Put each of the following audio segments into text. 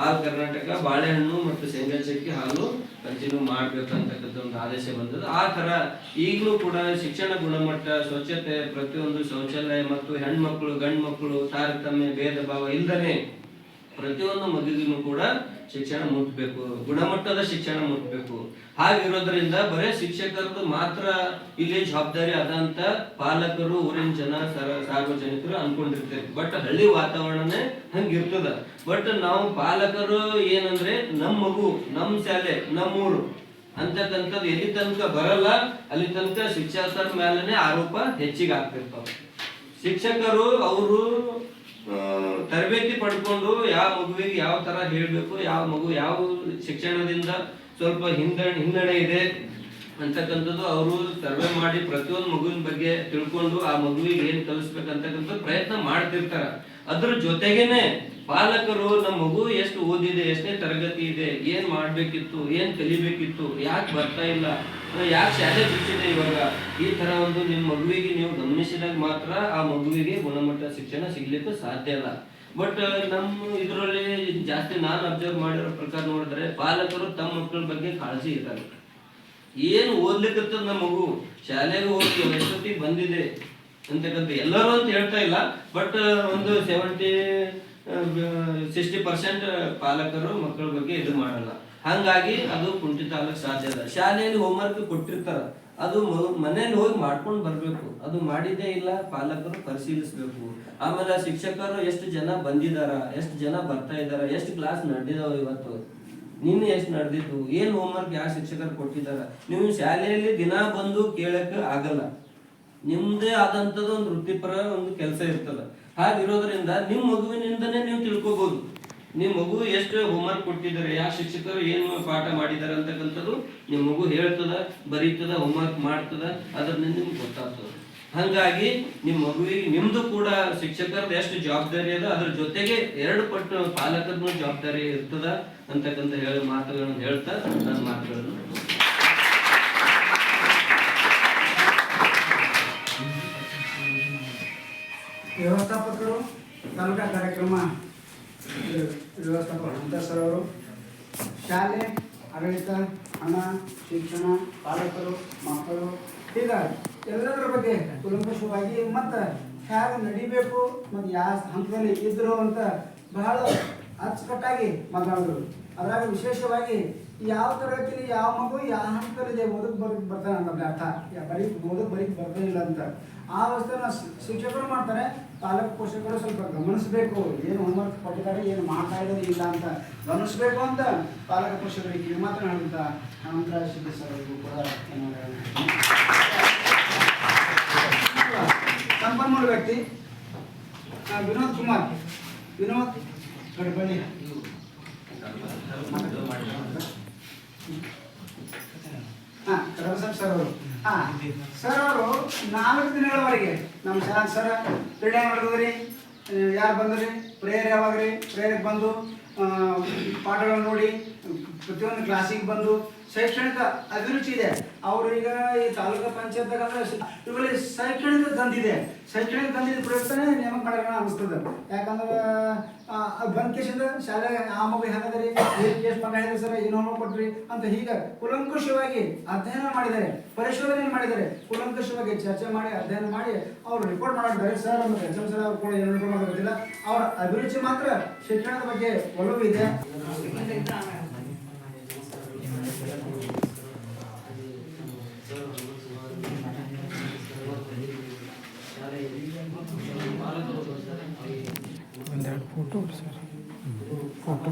All Karnataka, ಬಾಳೆಹಣ್ಣು ಮತ್ತು ಶೇಂಗಾ ಚಕ್ಕಿ ಹಾಲು ಕಂಟಿನ್ಯೂ ಮಾಡ್ಬೇಕಂತಕ್ಕಂಥ ಒಂದು ಆದೇಶ ಬಂದದ್ದು. ಆ ತರ ಈಗಲೂ ಕೂಡ ಶಿಕ್ಷಣ ಗುಣಮಟ್ಟ, ಸ್ವಚ್ಛತೆ ಪ್ರತಿಯೊಂದು ಶೌಚಾಲಯ ಮತ್ತು ಹೆಣ್ಮಕ್ಳು ಗಂಡು ಮಕ್ಕಳು ತಾರತಮ್ಯ, ಭೇದ ಭಾವ ಇಲ್ದನೆ ಪ್ರತಿಯೊಂದು ಮಗುವಿಗೂ ಕೂಡ ಶಿಕ್ಷಣ ಮುಟ್ಟಬೇಕು ಗುಣಮಟ್ಟದ ಶಿಕ್ಷಣ ಮುಟ್ಟಬೇಕು ಹಾಗಿರೋದ್ರಿಂದ ಬರೇ ಶಿಕ್ಷಕರದ್ದು ಮಾತ್ರ ಇಲ್ಲಿ ಜವಾಬ್ದಾರಿ ಅಂತ ಪಾಲಕರು, ಊರಿನ ಜನ, ಸರ- ಸಾರ್ವಜನಿಕರು ಅನ್ಕೊಂಡಿರ್ತಾರೆ. ಬಟ್ ಹಳ್ಳಿ ವಾತಾವರಣನೇ ಹಂಗಿರ್ತದ. ಬಟ್ ನಾವು ಪಾಲಕರು ಏನಂದ್ರೆ ನಮ್ ಮಗು ನಮ್ಮ ಶಾಲೆ, ನಮ್ಮೂರು ಅಂತಕ್ಕಂಥದ್ದು ಎಲ್ಲಿ ತನಕ ಬರಲ್ಲ, ಅಲ್ಲಿ ತನಕ ಶಿಕ್ಷಕರ ಮೇಲೆ ಆರೋಪ ಹೆಚ್ಚಿಗೆ ಆಗ್ತಿರ್ತಾವ ಶಿಕ್ಷಕರು, ಅವರು ತರಬೇತಿ ಪಡ್ಕೊಂಡು ಯಾವ ಮಗುವಿಗೆ ಯಾವ ತರ ಹೇಳ್ಬೇಕು, ಯಾವ ಮಗು ಯಾವ ಶಿಕ್ಷಣದಿಂದ ಸ್ವಲ್ಪ ಹಿಂದ, ಹಿನ್ನಡೆ ಇದೆ ಅಂತಕ್ಕಂಥದ್ದು ಅವರು ಸರ್ವೆ ಮಾಡಿ ಪ್ರತಿಯೊಂದು ಮಗುವಿನ ಬಗ್ಗೆ ತಿಳ್ಕೊಂಡು ಆ ಮಗುವಿಗೆ ಏನ್ ಕಲಿಸ್ಬೇಕಂತಕ್ಕಂಥ ಪ್ರಯತ್ನ ಮಾಡ್ತಿರ್ತಾರ. ಅದ್ರ ಜೊತೆಗೇನೆ ಪಾಲಕರು, ನಮ್ಮ ಮಗು ಎಷ್ಟು ಓದಿದೆ, ಎಷ್ಟನೇ ತರಗತಿ ಇದೆ, ಏನ್ ಮಾಡ್ಬೇಕಿತ್ತು, ಏನ್ ಕಲಿಬೇಕಿತ್ತು, ಯಾಕೆ ಬರ್ತಾ ಇಲ್ಲ ಯಾಕೆ ಶಾಲೆ ಬಿಟ್ಟಿದೆ ಇವಾಗ? ಈ ತರ ಒಂದು ನಿಮ್ಮ ಮಗುವಿಗೆ ನೀವು ಗಮನಿಸಿದಾಗ ಮಾತ್ರ ಆ ಮಗುವಿಗೆ ಗುಣಮಟ್ಟ ಶಿಕ್ಷಣ ಸಿಗ್ಲಿಕ್ಕೆ ಸಾಧ್ಯ ಇಲ್ಲ ಬಟ್ ನಮ್ಮ ಇದರಲ್ಲಿ ಜಾಸ್ತಿ ನಾನು ಅಬ್ಸರ್ವ್ ಮಾಡಿರೋ ಪ್ರಕಾರ ನೋಡಿದ್ರೆ ಪಾಲಕರು ತಮ್ಮ ಮಕ್ಕಳ ಬಗ್ಗೆ ಕಾಳಜಿ ಇದ್ದಾರೆ ಏನು ಓದ್ಲಿಕ್ಕತ್ತದ ನಮ್ಮ ಮಗು? ಶಾಲೆಗೆ ಹೋಗಿ ಎಷ್ಟೊತ್ತಿಗೆ ಬಂದಿದೆ? ಅಂತಕ್ಕಂಥ ಎಲ್ಲರೂ ಅಂತ ಹೇಳ್ತಾ ಇಲ್ಲ. ಬಟ್ ಒಂದು ಸೆವೆಂಟಿ ಸಿಕ್ಸ್ಟಿ ಪರ್ಸೆಂಟ್ ಪಾಲಕರು ಮಕ್ಕಳ ಬಗ್ಗೆ ಇದು ಮಾಡಲ್ಲ. ಹಂಗಾಗಿ ಅದು ಕುಂಠಿತ ಆಗ್ಲಿಕ್ಕೆ ಸಾಧ್ಯ ಇಲ್ಲ. ಶಾಲೆಯಲ್ಲಿ ಹೋಮ್ವರ್ಕ್ ಕೊಟ್ಟಿರ್ತಾರ. ಅದು ಮನೆಯಲ್ಲಿ ಹೋಗಿ ಮಾಡ್ಕೊಂಡು ಬರಬೇಕು. ಅದು ಮಾಡಿದ್ದೇ ಇಲ್ಲ, ಪಾಲಕರು ಪರಿಶೀಲಿಸಬೇಕು. ಆಮೇಲೆ ಶಿಕ್ಷಕರು ಎಷ್ಟು ಜನ ಬಂದಿದಾರ, ಎಷ್ಟು ಜನ ಬರ್ತಾ ಇದಾರ, ಎಷ್ಟು ಕ್ಲಾಸ್ ನಡೆದಿದಾವ ಇವತ್ತು, ನಿನ್ನೆ ಎಷ್ಟು ನಡೆದಿತ್ತು, ಏನ್ ಹೋಮ್ವರ್ಕ್ ಯಾವ ಶಿಕ್ಷಕರು ಕೊಟ್ಟಿದಾರ, ನೀವು ಶಾಲೆಯಲ್ಲಿ ದಿನ ಬಂದು ಕೇಳಕ್ಕೆ ಆಗಲ್ಲ. ನಿಮ್ದೇ ಆದಂತದ ಒಂದು ವೃತ್ತಿಪರ ಒಂದು ಕೆಲಸ ಇರ್ತದ. ಹಾಗಿರೋದ್ರಿಂದ ನಿಮ್ಮ ಮಗುವಿನಿಂದನೇ ನೀವು ತಿಳ್ಕೊಬಹುದು ನಿಮ್ ಮಗು ಎಷ್ಟು ಹೋಮ್ವರ್ಕ್ ಕೊಟ್ಟಿದ್ದಾರೆ ಯಾವ ಶಿಕ್ಷಕರು ಏನು ಪಾಠ ಮಾಡಿದ್ದಾರೆ ಅಂತಕ್ಕಂಥದ್ದು ನಿಮ್ಮ ಮಗು ಹೇಳ್ತದ, ಬರೀತದ ಹೋಮ್ವರ್ಕ್ ಮಾಡ್ತದ ಅದ್ರಿಂದ ನಿಮ್ಗೆ ಗೊತ್ತಾಗ್ತದ. ಹಂಗಾಗಿ ನಿಮ್ ಮಗುವಿಗೆ, ನಿಮ್ದು ಕೂಡ ಶಿಕ್ಷಕರದ್ದು ಎಷ್ಟು ಜವಾಬ್ದಾರಿ ಅದ, ಅದ್ರ ಜೊತೆಗೆ ಎರಡು ಪಟ್ಟು ಪಾಲಕರನ್ನು ಜವಾಬ್ದಾರಿ ಇರ್ತದ ಅಂತಕ್ಕಂಥ ಹೇಳಿ ಮಾತುಗಳನ್ನು ಹೇಳ್ತಾ ನನ್ನ ಮಾತುಗಳನ್ನು ವ್ಯವಸ್ಥಾಪಕರು ತಾಲೂಕಾ ಕಾರ್ಯಕ್ರಮ. ವ್ಯವಸ್ಥಾಪಕರು ಹಂತ ಸರ್ ಅವರು ಶಾಲೆ, ಆಡಳಿತ, ಹಣ, ಶಿಕ್ಷಣ, ಪಾಲಕರು, ಮಕ್ಕಳು, ಹೀಗಾಗಿ ಎಲ್ಲದರ ಬಗ್ಗೆ ಕುಲಂಕುಷವಾಗಿ ಮತ್ತು ಹೇಗೆ ನಡಿಬೇಕು ಮತ್ತು ಯಾವ ಹಂತದಲ್ಲಿ ಇದ್ರು ಅಂತ ಬಹಳ ಅಚ್ಚುಕಟ್ಟಾಗಿ ಮಾತಾಡಿದ್ರು. ಅದ್ರಾಗ ವಿಶೇಷವಾಗಿ ಯಾವ ತರಗತಿಲಿ ಯಾವ ಮಗು ಯಾವ ಹಂತದಲ್ಲಿದೆ ಓದಕ್ ಬರಕ್ ಬರ್ತಾನೆ ಅಂತ ಅರ್ಥ. ಬರೀ ಓದಕ್ ಬರೀಕ್ ಇಲ್ಲ ಅಂತ. ಆ ವಸ್ತುನ ಶಿಕ್ಷಕರು ಮಾಡ್ತಾರೆ ಪಾಲಕ ಪೋಷಕರು ಸ್ವಲ್ಪ ಗಮನಿಸಬೇಕು. ಏನು ಹೋಮ್ವರ್ಕ್ ಕೊಟ್ಟಿದ್ದಾರೆ, ಏನು ಮಾಡ್ತಾ ಇರೋದು ಇಲ್ಲ ಅಂತ ಗಮನಿಸಬೇಕು ಅಂತ ಪಾಲಕ ಪೋಷಕರಿಗೆ ಈ ಮಾತ್ರ ಹೇಳುತ್ತಾ ನಂತರ ಸರ್ ಕೂಡ ಸಂಪನ್ಮೂಲ ವ್ಯಕ್ತಿ ವಿನೋದ್ ಕುಮಾರ್. ವಿನೋದ್ ಗಡ್ಬಳ್ಳಿ. ರವಿಸಂ ಸರ್ ಅವರು. ಹಾ ಸರ್ ಅವರು ನಾಲ್ಕು ದಿನಗಳವರೆಗೆ ನಮ್ಮ ಶಾಲಾ ಸರ್ ಕ್ರೀಡೆ ಮಾಡಿದ್ರಿ ಯಾರು ಬಂದ್ರಿ? ಪ್ರೇಯರ್ ಯಾವಾಗ್ರಿ ಪ್ರೇಯರ್ಗೆ ಬಂದು ಪಾಠಗಳನ್ನ ನೋಡಿ ಪ್ರತಿಯೊಂದು ಕ್ಲಾಸಿಗೆ ಬಂದು ಶೈಕ್ಷಣಿಕ ಅಭಿರುಚಿ ಇದೆ. ಅವರು ಈಗ ಈ ತಾಲೂಕು ಪಂಚಾಯತ್ ಶ- ಶೈಕ್ಷಣಿಕ ತಂದಿದೆ ಶೈಕ್ಷಣಿಕ ತಂದಿದ ಪ್ರಯುಕ್ತನೇ ನೇಮಕ ಮಾಡೋಣ ಅನಿಸ್ತದೆ ಯಾಕಂದ್ರೆ, ಆ ಶಾಲೆ ಆ ಮಗು ಹೆಂಗದ್ರಿ? ಎಷ್ಟು ಮಗ ಹೇಳಿದ್ರೆ ಸರ್? ಏನು ಕೊಟ್ರಿ ಅಂತ ಹೀಗೆ ಕುಲಂಕುಷವಾಗಿ ಅಧ್ಯಯನ ಮಾಡಿದ್ದಾರೆ. ಪರಿಶೋಧನೆ ಮಾಡಿದ್ದಾರೆ. ಕುಲಂಕುಷವಾಗಿ ಚರ್ಚೆ ಮಾಡಿ, ಅಧ್ಯಯನ ಮಾಡಿ ಅವರು ರಿಪೋರ್ಟ್ ಮಾಡಿದ್ದಾರೆ ಸರ್ ಮತ್ತು ಎಚ್ ಎಂ ಸರ್ ಅವರು ಕೂಡ ಏನು ಅವರ ಅಭಿರುಚಿ ಮಾತ್ರ ಶಿಕ್ಷಣದ ಬಗ್ಗೆ ಒಲವು ಇದೆ. ಒಂದೆರಡು ಫೋಟೋ ಸರ್ ಫೋಟೋ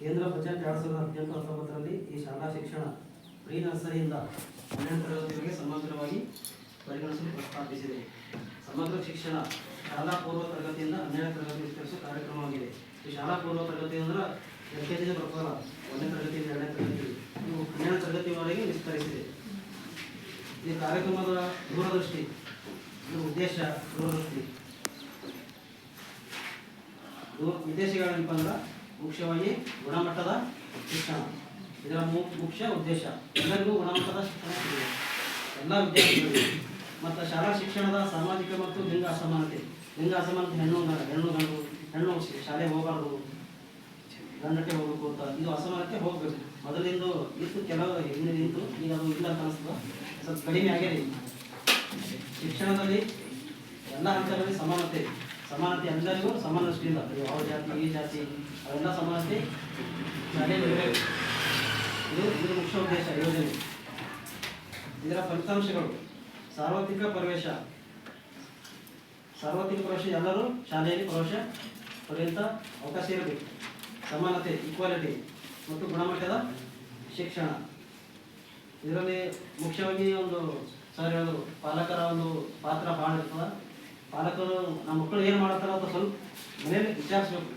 ಕೇಂದ್ರ ಬಜೆಟ್ ಎರಡು ಸಾವಿರದ ಹದಿನೆಂಟು ಹತ್ತೊಂಬತ್ತರಲ್ಲಿ ಈ ಶಾಲಾ ಶಿಕ್ಷಣ ಪ್ರೀ ನರ್ಸರಿಯಿಂದ ಹನ್ನೆರಡು ತರಗತಿಗಳಿಗೆ ಸಮಗ್ರವಾಗಿ ಪರಿಗಣಿಸಲು ಪ್ರಸ್ತಾಪಿಸಿದೆ. ಸಮಗ್ರ ಶಿಕ್ಷಣ ಶಾಲಾ ಪೂರ್ವ ತರಗತಿಯಿಂದ ಹನ್ನೆರಡನೇ ತರಗತಿ ವಿಸ್ತರಿಸುವ ಕಾರ್ಯಕ್ರಮವಾಗಿದೆ ಈ ಶಾಲಾ ಪೂರ್ವ ತರಗತಿ ಅಂದ್ರೆ ಎಲ್ ಬರ್ತಲ್ಲ ಒಂದನೇ ತರಗತಿಯಿಂದ ಎರಡನೇ ತರಗತಿ ಹನ್ನೆರಡು ತರಗತಿವರೆಗೆ ವಿಸ್ತರಿಸಿದೆ. ಈ ಕಾರ್ಯಕ್ರಮದ ದೂರದೃಷ್ಟಿ ಉದ್ದೇಶ ದೂರದೃಷ್ಟಿ. ದೂರ- ಉದ್ದೇಶಗಳೇನಪ್ಪ ಅಂದ್ರೆ ಮುಖ್ಯವಾಗಿ ಗುಣಮಟ್ಟದ ಶಿಕ್ಷಣ. ಇದರ ಮುಖ್ಯ ಉದ್ದೇಶ. ಎಲ್ಲರಿಗೂ ಗುಣಮಟ್ಟದ ಶಿಕ್ಷಣ ಎಲ್ಲ ವಿದ್ಯಾರ್ಥಿಗಳಿಗೂ. ಮತ್ತು ಶಾಲಾ ಶಿಕ್ಷಣದ ಸಾಮಾಜಿಕ ಮತ್ತು ಲಿಂಗ ಅಸಮಾನತೆ ಲಿಂಗ ಅಸಮಾನತೆ ಹೆಣ್ಣು ಹೆಣ್ಣು ಗಂಡು ಹೆಣ್ಣು ಶಾಲೆ ಹೋಗಬಾರ್ದು. ಗಂಡಕ್ಕೆ ಹೋಗಬೇಕು ಅಂತ. ಇದು ಅಸಮಾನತೆ ಹೋಗಬೇಕು. ಮೊದಲಿಂದ ಇತ್ತು, ಕೆಲವು ಹಿಂದೆ ನಿಂತು ಈಗ ಅದು ಇಲ್ಲ ಅಂತ ಅನಿಸ್ತದೆ ಸ್ವಲ್ಪ ಕಡಿಮೆ ಆಗಿದೆ ಶಿಕ್ಷಣದಲ್ಲಿ ಎಲ್ಲ ಹಂತಗಳಲ್ಲಿ ಸಮಾನತೆ. ಸಮಾನತೆ ಎಲ್ಲರಿಗೂ ಸಮಾನ ದೃಷ್ಟಿಯಿಂದ. ಯಾವ ಜಾತಿ, ಈ ಜಾತಿ, ಅವೆಲ್ಲ ಸಮಾನತೆ. ಇರಬೇಕು ಇದು ಇದು ಮುಖ್ಯ ಉದ್ದೇಶ ಯೋಜನೆ. ಇದರ ಫಲಿತಾಂಶಗಳು. ಸಾರ್ವತ್ರಿಕ ಪ್ರವೇಶ. ಸಾರ್ವತ್ರಿಕ ಪ್ರವೇಶ ಎಲ್ಲರೂ ಶಾಲೆಯಲ್ಲಿ ಪ್ರವೇಶ ಪಡೆಯುವಂಥ ಅವಕಾಶ ಇರಬೇಕು. ಸಮಾನತೆ ಈಕ್ವಾಲಿಟಿ ಮತ್ತು ಗುಣಮಟ್ಟದ ಶಿಕ್ಷಣ. ಇದರಲ್ಲಿ ಮುಖ್ಯವಾಗಿ ಒಂದು ಸರ್ ಹೇಳಿದ್ರು ಪಾಲಕರ ಒಂದು ಪಾತ್ರ ಭಾಳ ಇರ್ತದೆ. ಪಾಲಕರು ನಮ್ಮ ಮಕ್ಕಳು ಏನು ಮಾಡ್ತಾರ ಅಂತ ಸ್ವಲ್ಪ ಮನೇಲಿ ವಿಚಾರಿಸ್ಬೇಕು.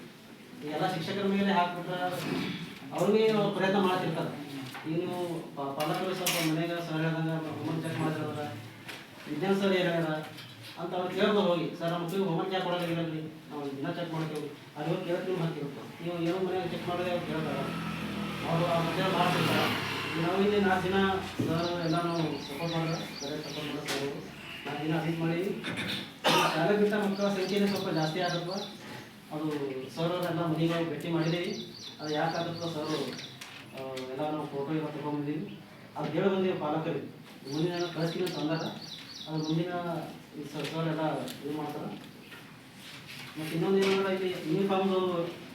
ಎಲ್ಲ ಶಿಕ್ಷಕರ ಮೇಲೆ ಹಾಕ್ಬಿಟ್ರೆ ಅವ್ರಿಗೆ ಅವ್ರು ಪ್ರಯತ್ನ ಮಾಡ್ತಿರ್ತಾರೆ. ನೀವು ಪಾಲಕರು ಸ್ವಲ್ಪ ಮನೆಗೆ ಸರ್ ಹೇಳಿದಾಗ ಚೆಕ್ ಮಾಡಿದ್ರೆ ವಿಜ್ಞಾನ ಸರ್ ಹೇಳ್ಯಾರ ಅಂತ ಅವ್ರು ಕೇಳ್ಬೋದು ಹೋಗಿ, ಸರ್, ನಮ್ಮ ಮಕ್ಕಳಿಗೆ ಹೋಮ್ವರ್ಕ್ ಯಾಕೆ ರೀ ನಾವು ದಿನ ಚೆಕ್ ಮಾಡ್ತೀವಿ ಅಲ್ಲಿ ಹೋಗಿ ಕೇಳ್ತೀವಿ ಹಾಕಿರುತ್ತೆ ನೀವು ಏನೋ ಮನೆಯಾಗ ಚೆಕ್ ಮಾಡೋದೇ ಅವ್ರು ಕೇಳ್ತಾರ ಅವರು ಆ ಮಧ್ಯ ಮಾಡ್ತಿರ್ತಾರೆ. ನಾವು ಇಲ್ಲಿ ನಾಲ್ಕು ದಿನ ಸರ್, ಎಲ್ಲ ನಾವು ಸಪೋರ್ಟ್ ಮಾಡಿದ್ರೆ ಸರಿ ಸಪೋರ್ಟ್ ಮಾಡೋ ಸರ್ ನಾಲ್ಕು ದಿನ ಅಡಿಟ್ ಮಾಡಿ ಶಾಲೆ ಬಿಟ್ಟ ಮಕ್ಕಳ ಸಂಖ್ಯೆನೇ ಸ್ವಲ್ಪ ಜಾಸ್ತಿ ಆದಪ್ಪ ಅದು ಸರ್ ಅವರೆಲ್ಲ ಮನೆಗೆ ಭೇಟಿ ಮಾಡಿದ್ದೀವಿ ಅದು ಯಾಕೆ ಆಗತ್ತೋ ಸರ್ ಎಲ್ಲ ನಾವು ಫೋಟೋ ಎಲ್ಲ ತೊಗೊಂಬಂದಿವಿ ಅದು ಹೇಳಿ ಬಂದೀವಿ ಪಾಲಕರಿಗೆ ಮುಂದಿನ ಕಳಿಸ್ತೀನಿ ಅಂದಾಗ ಅದು ಮುಂದಿನ ಸರ್ ಎಲ್ಲ ಇದು ಮಾಡ್ತಾರೆ. ಮತ್ತು ಇನ್ನೊಂದು ಏನಂದ್ರೆ ಇಲ್ಲಿ ಯೂನಿಫಾರ್ಮ್ದು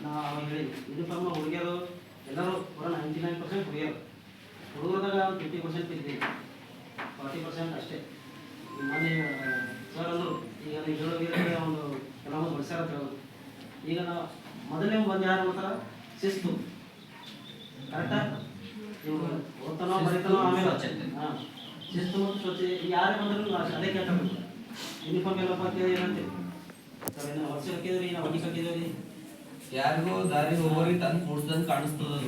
ನಾ ಅವಾಗ ಹೇಳಿ ಯೂನಿಫಾರ್ಮ್ ಹುಡುಗಿಯರು ಎಲ್ಲರೂ ಬರೋ ನೈಂಟಿ ನೈನ್ ಪರ್ಸೆಂಟ್ ಹುಡುಗಿಯರು ಹುಡುಗರದಾಗ ಒಂದು ಫಿಫ್ಟಿ ಪರ್ಸೆಂಟ್ ಇದ್ದೀವಿ ಫಾರ್ಟಿ ಪರ್ಸೆಂಟ್ ಅಷ್ಟೇ ಮನೆ ಸರ್ ಅಂದರು, ಈಗ ನೀವು ಒಂದು ಕೆಲವೊಂದು ಬಳಸ್ಯಾರ ಅಂತ ಹೇಳೋದು. ಈಗ ನಾವು ಮೊದಲನೇ ಬಂದು ಯಾರು ಮಾಡ್ತಾರ? ಶಿಸ್ತು. ಕರೆಕ್ಟಾ ನೀವು ಓದ್ತಾನೋ, ಬರೀತಾನೋ, ಆಮೇಲೆ ಸ್ವಚ್ಛತೆ. ಹಾಂ ಶಿಸ್ತು ಮತ್ತು ಸ್ವಚ್ಛ ಯಾರೇ ಬಂದರೂ ಅದೇ ಕೇಳ್ತಾರೆ ಯೂನಿಫಾರ್ಮ್ ಎಲ್ಲಪ್ಪ ಕೇಳಿ ಏನಂತೀವಿ ಸರ್ ಏನು ವರ್ಷ ಹಾಕಿದ್ರಿ ನಾವು ಹೊಡಿಗೆ ಹಾಕಿದ್ದೀವಿ ಯಾರಿಗೂ ದಾರಿ ಹೋಗೋರಿಗೆ ತಂದು ಮುಡ್ದಂಗೆ ಕಾಣಿಸ್ತದ ಅದು.